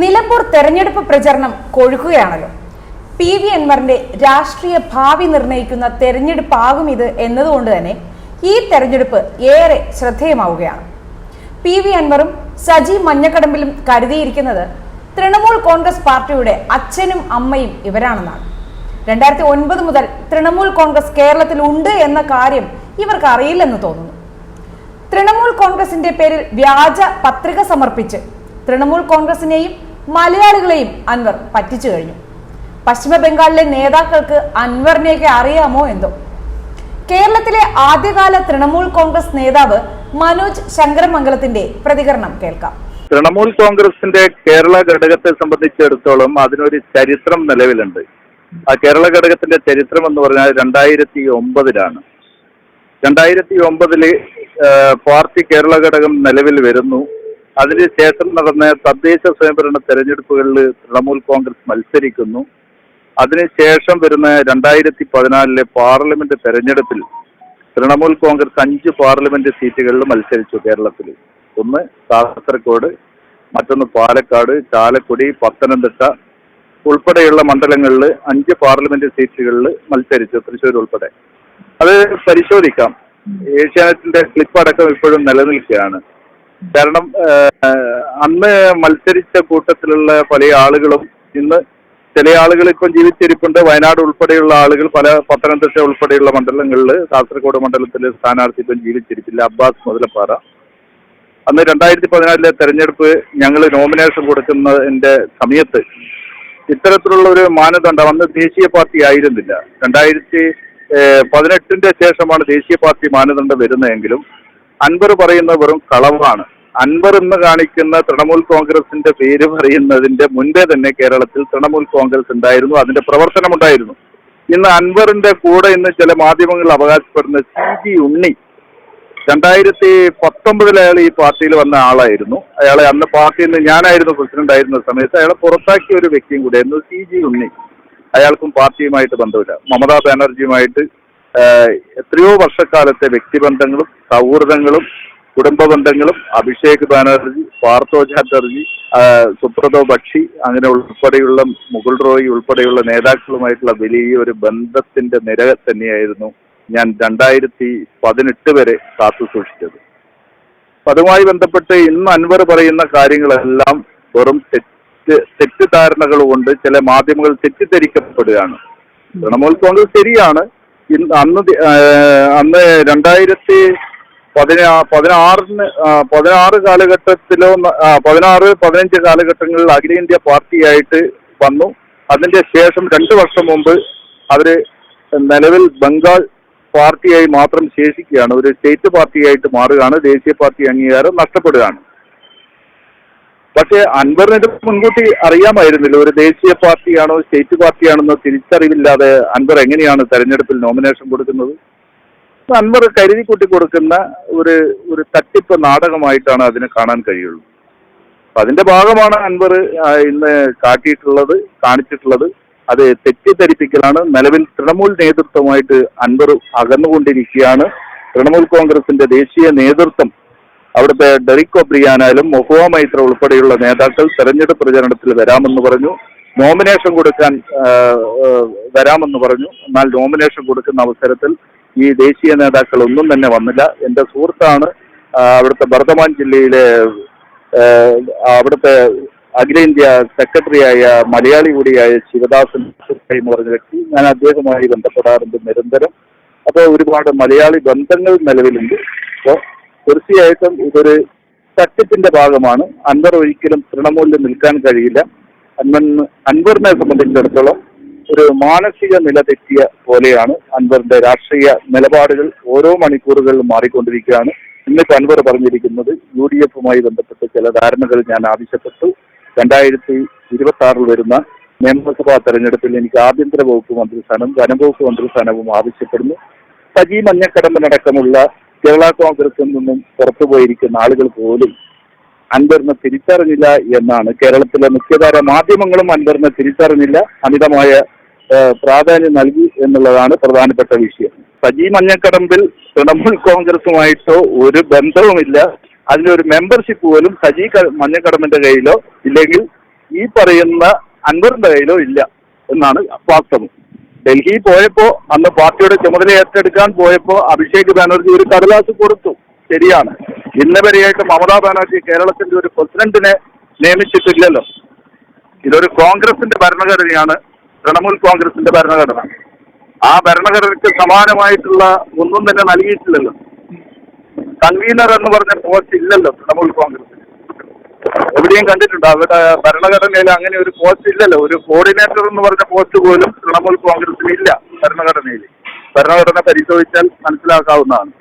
നിലമ്പൂർ തെരഞ്ഞെടുപ്പ് പ്രചരണം കൊഴുക്കുകയാണല്ലോ. P V അൻവറിന്റെ രാഷ്ട്രീയ ഭാവി നിർണയിക്കുന്ന തെരഞ്ഞെടുപ്പാകും ഇത് എന്നതുകൊണ്ട് തന്നെ ഈ തെരഞ്ഞെടുപ്പ് ഏറെ ശ്രദ്ധേയമാവുകയാണ്. പി വി അൻവറും സജി മഞ്ഞക്കടമ്പിലും കരുതിയിരിക്കുന്നത് തൃണമൂൽ കോൺഗ്രസ് പാർട്ടിയുടെ അച്ഛനും അമ്മയും ഇവരാണെന്നാണ്. രണ്ടായിരത്തി ഒൻപത് മുതൽ തൃണമൂൽ കോൺഗ്രസ് കേരളത്തിൽ ഉണ്ട് എന്ന കാര്യം ഇവർക്ക് അറിയില്ലെന്ന് തോന്നുന്നു. തൃണമൂൽ കോൺഗ്രസിന്റെ പേരിൽ വ്യാജ പത്രിക സമർപ്പിച്ച് തൃണമൂൽ കോൺഗ്രസിനെയും മലയാളികളെയും അൻവർ പറ്റിച്ചു കഴിഞ്ഞു. പശ്ചിമ ബംഗാളിലെ നേതാക്കൾക്ക് അൻവറിനെയൊക്കെ അറിയാമോ എന്തോ? കേരളത്തിലെ ആദ്യകാല തൃണമൂൽ കോൺഗ്രസ് നേതാവ് മനോജ് ശങ്കരമംഗലത്തിന്റെ പ്രതികരണം കേൾക്കാം. തൃണമൂൽ കോൺഗ്രസിന്റെ കേരള ഘടകത്തെ സംബന്ധിച്ചിടത്തോളം അതിനൊരു ചരിത്രം നിലവിലുണ്ട്. ആ കേരള ഘടകത്തിന്റെ ചരിത്രം എന്ന് പറഞ്ഞാൽ രണ്ടായിരത്തി ഒമ്പതിലാണ്. രണ്ടായിരത്തി ഒമ്പതിൽ പാർട്ടി കേരള ഘടകം നിലവിൽ വരുന്നു. അതിനുശേഷം നടന്ന തദ്ദേശ സ്വയംഭരണ തെരഞ്ഞെടുപ്പുകളിൽ തൃണമൂൽ കോൺഗ്രസ് മത്സരിക്കുന്നു. അതിനുശേഷം വരുന്ന രണ്ടായിരത്തി പതിനാലിലെ പാർലമെന്റ് തെരഞ്ഞെടുപ്പിൽ തൃണമൂൽ കോൺഗ്രസ് അഞ്ച് പാർലമെന്റ് സീറ്റുകളിൽ മത്സരിച്ചു കേരളത്തിൽ ഒന്ന് കാസർഗോഡ് മറ്റൊന്ന് പാലക്കാട് ചാലക്കുടി പത്തനംതിട്ട ഉൾപ്പെടെയുള്ള മണ്ഡലങ്ങളിൽ അഞ്ച് പാർലമെന്റ് സീറ്റുകളിൽ മത്സരിച്ചു തൃശ്ശൂർ ഉൾപ്പെടെ. അത് പരിശോധിക്കാം. ഏഷ്യാനെറ്റിന്റെ ക്ലിപ്പ് അടക്കം ഇപ്പോഴും നിലനിൽക്കുകയാണ്. കാരണം അന്ന് മത്സരിച്ച കൂട്ടത്തിലുള്ള പല ആളുകളും ഇന്ന് ചില ആളുകൾ ഇപ്പം ജീവിച്ചിരിപ്പുണ്ട്. വയനാട് ഉൾപ്പെടെയുള്ള ആളുകൾ പല പത്തനംതിട്ട ഉൾപ്പെടെയുള്ള മണ്ഡലങ്ങളിൽ കാസർഗോഡ് മണ്ഡലത്തിൽ സ്ഥാനാർത്ഥി ഇപ്പം ജീവിച്ചിരിപ്പില്ല. അബ്ബാസ് മുതലപ്പാറ. അന്ന് രണ്ടായിരത്തി പതിനാലിലെ തെരഞ്ഞെടുപ്പ് ഞങ്ങൾ നോമിനേഷൻ കൊടുക്കുന്നതിന്റെ സമയത്ത് ഇത്തരത്തിലുള്ള ഒരു മാനദണ്ഡം അന്ന് ദേശീയ പാർട്ടി ആയിരുന്നില്ല. രണ്ടായിരത്തി പതിനെട്ടിന്റെ ശേഷമാണ് ദേശീയ പാർട്ടി മാനദണ്ഡം വരുന്നതെങ്കിലും അൻവർ പറയുന്നത് വെറും കളവാണ്. അൻവർ എന്ന് കാണിക്കുന്ന തൃണമൂൽ കോൺഗ്രസിന്റെ പേര് പറയുന്നതിന്റെ മുൻപേ തന്നെ കേരളത്തിൽ തൃണമൂൽ കോൺഗ്രസ് ഉണ്ടായിരുന്നു അതിന്റെ പ്രവർത്തനമുണ്ടായിരുന്നു ഇന്ന് അൻവറിന്റെ കൂടെ ഇന്ന് ചില മാധ്യമങ്ങൾ അവകാശപ്പെടുന്ന സി ജി ഉണ്ണി രണ്ടായിരത്തി പത്തൊമ്പതിൽ അയാൾ ഈ പാർട്ടിയിൽ വന്ന ആളായിരുന്നു. അയാളെ അന്ന് പാർട്ടിയിൽ നിന്ന് ഞാനായിരുന്നു പ്രസിഡന്റ് ആയിരുന്ന സമയത്ത് അയാളെ പുറത്താക്കിയ ഒരു വ്യക്തിയും കൂടിയായിരുന്നു സി ജി ഉണ്ണി. അയാൾക്കും പാർട്ടിയുമായിട്ട് ബന്ധമില്ല. മമതാ ബാനർജിയുമായിട്ട് എത്രയോ വർഷക്കാലത്തെ വ്യക്തിബന്ധങ്ങളും സൗഹൃദങ്ങളും കുടുംബ ബന്ധങ്ങളും അഭിഷേക് ബാനർജി പാർത്ഥോ ചാറ്റർജി സുപ്രതോ ബക്ഷി അങ്ങനെ ഉൾപ്പെടെയുള്ള മുകുൾ റോയ് ഉൾപ്പെടെയുള്ള നേതാക്കളുമായിട്ടുള്ള വലിയൊരു ബന്ധത്തിന്റെ നിര തന്നെയായിരുന്നു ഞാൻ രണ്ടായിരത്തി പതിനെട്ട് വരെ കാത്തു സൂക്ഷിച്ചത്. അതുമായി ബന്ധപ്പെട്ട് ഇന്ന് അൻവർ പറയുന്ന കാര്യങ്ങളെല്ലാം വെറും തെറ്റ് തെറ്റിദ്ധാരണകൾ കൊണ്ട് ചില മാധ്യമങ്ങൾ തെറ്റിദ്ധരിക്കപ്പെടുകയാണ്. തൃണമൂൽ കോൺഗ്രസ് ശരിയാണ് അന്ന് അന്ന് രണ്ടായിരത്തി പതിനാ പതിനാറിന് പതിനാറ് കാലഘട്ടത്തിലോ പതിനാറ് പതിനഞ്ച് കാലഘട്ടങ്ങളിൽ അഖിലേന്ത്യാ പാർട്ടിയായിട്ട് വന്നു. അതിന്റെ ശേഷം രണ്ട് വർഷം മുമ്പ് അവർ നിലവിൽ ബംഗാൾ പാർട്ടിയായി മാത്രം ശേഷിക്കുകയാണ്. ഒരു സ്റ്റേറ്റ് പാർട്ടിയായിട്ട് മാറുകയാണ്. ദേശീയ പാർട്ടി അംഗീകാരം നഷ്ടപ്പെടുകയാണ്. പക്ഷേ അൻവറിനെ മുൻകൂട്ടി അറിയാമായിരുന്നില്ല. ഒരു ദേശീയ പാർട്ടിയാണോ സ്റ്റേറ്റ് പാർട്ടിയാണെന്നോ തിരിച്ചറിവില്ലാതെ അൻവർ എങ്ങനെയാണ് തെരഞ്ഞെടുപ്പിൽ നോമിനേഷൻ കൊടുക്കുന്നത്? അൻവർ കരുതി കൂട്ടി കൊടുക്കുന്ന ഒരു ഒരു തട്ടിപ്പ് നാടകമായിട്ടാണ് അതിനെ കാണാൻ കഴിയുള്ളൂ. അപ്പൊ അതിന്റെ ഭാഗമാണ് അൻവർ ഇന്ന് കാട്ടിയിട്ടുള്ളത് കാണിച്ചിട്ടുള്ളത്. അത് തെറ്റിദ്ധരിപ്പിക്കലാണ്. നിലവിൽ തൃണമൂൽ നേതൃത്വമായിട്ട് അൻവർ അകന്നുകൊണ്ടിരിക്കുകയാണ്. തൃണമൂൽ കോൺഗ്രസിന്റെ ദേശീയ നേതൃത്വം അവിടുത്തെ ഡെറിക് ഒബ്രിയാനായാലും മൊഹുവ മൈത്ര ഉൾപ്പെടെയുള്ള നേതാക്കൾ തെരഞ്ഞെടുപ്പ് പ്രചരണത്തിൽ വരാമെന്ന് പറഞ്ഞു. നോമിനേഷൻ കൊടുക്കാൻ വരാമെന്ന് പറഞ്ഞു. എന്നാൽ നോമിനേഷൻ കൊടുക്കുന്ന അവസരത്തിൽ ഈ ദേശീയ നേതാക്കൾ ഒന്നും തന്നെ വന്നില്ല. എന്റെ സുഹൃത്താണ് അവിടുത്തെ ബർദമാൻ ജില്ലയിലെ അവിടുത്തെ അഖിലേന്ത്യാ സെക്രട്ടറിയായ മലയാളി കൂടിയായ ശിവദാസൻ എന്ന് പറഞ്ഞ വ്യക്തി. ഞാൻ അദ്ദേഹവുമായി ബന്ധപ്പെടാറുണ്ട് നിരന്തരം. അപ്പോൾ ഒരുപാട് മലയാളി ബന്ധങ്ങൾ നിലവിലുണ്ട്. അപ്പോൾ തീർച്ചയായിട്ടും ഇതൊരു തട്ടിപ്പിന്റെ ഭാഗമാണ്. അൻവർ ഒരിക്കലും തൃണമൂലിൽ നിൽക്കാൻ കഴിയില്ല. അൻവർ അൻവറിനെ സംബന്ധിച്ചിടത്തോളം ഒരു മാനസിക നില തെറ്റിയ പോലെയാണ് അൻവറിന്റെ രാഷ്ട്രീയ നിലപാടുകൾ ഓരോ മണിക്കൂറുകളിലും മാറിക്കൊണ്ടിരിക്കുകയാണ്. ഇന്നിപ്പോ അൻവർ പറഞ്ഞിരിക്കുന്നത് യു ഡി എഫുമായി ബന്ധപ്പെട്ട് ചില ധാരണകൾ ഞാൻ ആവശ്യപ്പെട്ടു. രണ്ടായിരത്തി ഇരുപത്തി ആറിൽ വരുന്ന നിയമസഭാ തെരഞ്ഞെടുപ്പിൽ എനിക്ക് ആഭ്യന്തര വകുപ്പ് മന്ത്രി മന്ത്രിസ്ഥാനം വനംവകുപ്പ് മന്ത്രിസ്ഥാനവും ആവശ്യപ്പെടുന്നു. സജി മഞ്ഞക്കടമ്പനടക്കമുള്ള കേരള കോൺഗ്രസിൽ നിന്നും പുറത്തുപോയിരിക്കുന്ന ആളുകൾ പോലും അൻവറിനെ തിരിച്ചറിഞ്ഞില്ല എന്നാണ് കേരളത്തിലെ മുഖ്യധാര മാധ്യമങ്ങളും അൻവറിനെ തിരിച്ചറിഞ്ഞില്ല അമിതമായ പ്രാധാന്യം നൽകി എന്നുള്ളതാണ് പ്രധാനപ്പെട്ട വിഷയം. സജി മഞ്ഞക്കടമ്പിൽ തൃണമൂൽ കോൺഗ്രസുമായിട്ടോ ഒരു ബന്ധവുമില്ല. അതിനൊരു മെമ്പർഷിപ്പ് പോലും സജി മഞ്ഞക്കടമ്പിന്റെ കയ്യിലോ ഇല്ലെങ്കിൽ ഈ പറയുന്ന അൻവറിന്റെ കയ്യിലോ ഇല്ല എന്നാണ് വാസ്തവം ഡൽഹി പോയപ്പോ അന്ന് പാർട്ടിയുടെ ചുമതല ഏറ്റെടുക്കാൻ പോയപ്പോ അഭിഷേക് ബാനർജി ഒരു കടലാസ് കൊടുത്തു. ശരിയാണ്. ഇന്ന് വരെയായിട്ട് മമതാ ബാനർജി കേരളത്തിന്റെ ഒരു പ്രസിഡന്റിനെ നിയമിച്ചിട്ടില്ലല്ലോ. ഇതൊരു കോൺഗ്രസിന്റെ ഭരണഘടനയാണ്. തൃണമൂൽ കോൺഗ്രസിന്റെ ഭരണഘടന. ആ ഭരണഘടനയ്ക്ക് സമാനമായിട്ടുള്ള ഒന്നും തന്നെ നൽകിയിട്ടില്ലല്ലോ. കൺവീനർ എന്ന് പറഞ്ഞ പോസ്റ്റ് ഇല്ലല്ലോ തൃണമൂൽ കോൺഗ്രസിന്. എവിടെയും കണ്ടിട്ടുണ്ട്? അവരുടെ ഭരണഘടനയിൽ അങ്ങനെ ഒരു പോസ്റ്റ് ഇല്ലല്ലോ. ഒരു കോർഡിനേറ്റർ എന്ന് പറഞ്ഞ പോസ്റ്റ് പോലും തൃണമൂൽ കോൺഗ്രസിന് ഇല്ല ഭരണഘടനയിൽ. ഭരണഘടന പരിശോധിച്ചാൽ മനസ്സിലാക്കാവുന്നതാണ്.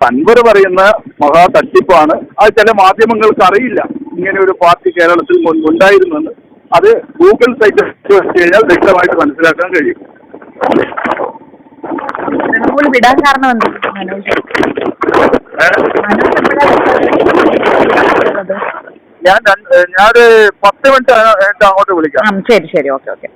അൻവർ പറയുന്ന മഹാ തട്ടിപ്പാണ്. അത് ചില മാധ്യമങ്ങൾക്ക് അറിയില്ല. ഇങ്ങനെ ഒരു പാർട്ടി കേരളത്തിൽ മുൻപുണ്ടായിരുന്നെന്ന് അത് ഗൂഗിൾ സൈറ്റ് വെച്ച് കഴിഞ്ഞാൽ വ്യക്തമായിട്ട് മനസ്സിലാക്കാൻ കഴിയും. വിടാൻ കാരണം എന്താ മനോജ് ഏഹ്? മനോജ് എപ്പോഴാണ് ഞാൻ ഞാൻ ഞാനൊരു പത്ത് മിനിറ്റ് അങ്ങോട്ട് വിളിക്കാം. ശരി ശരി. Okay okay.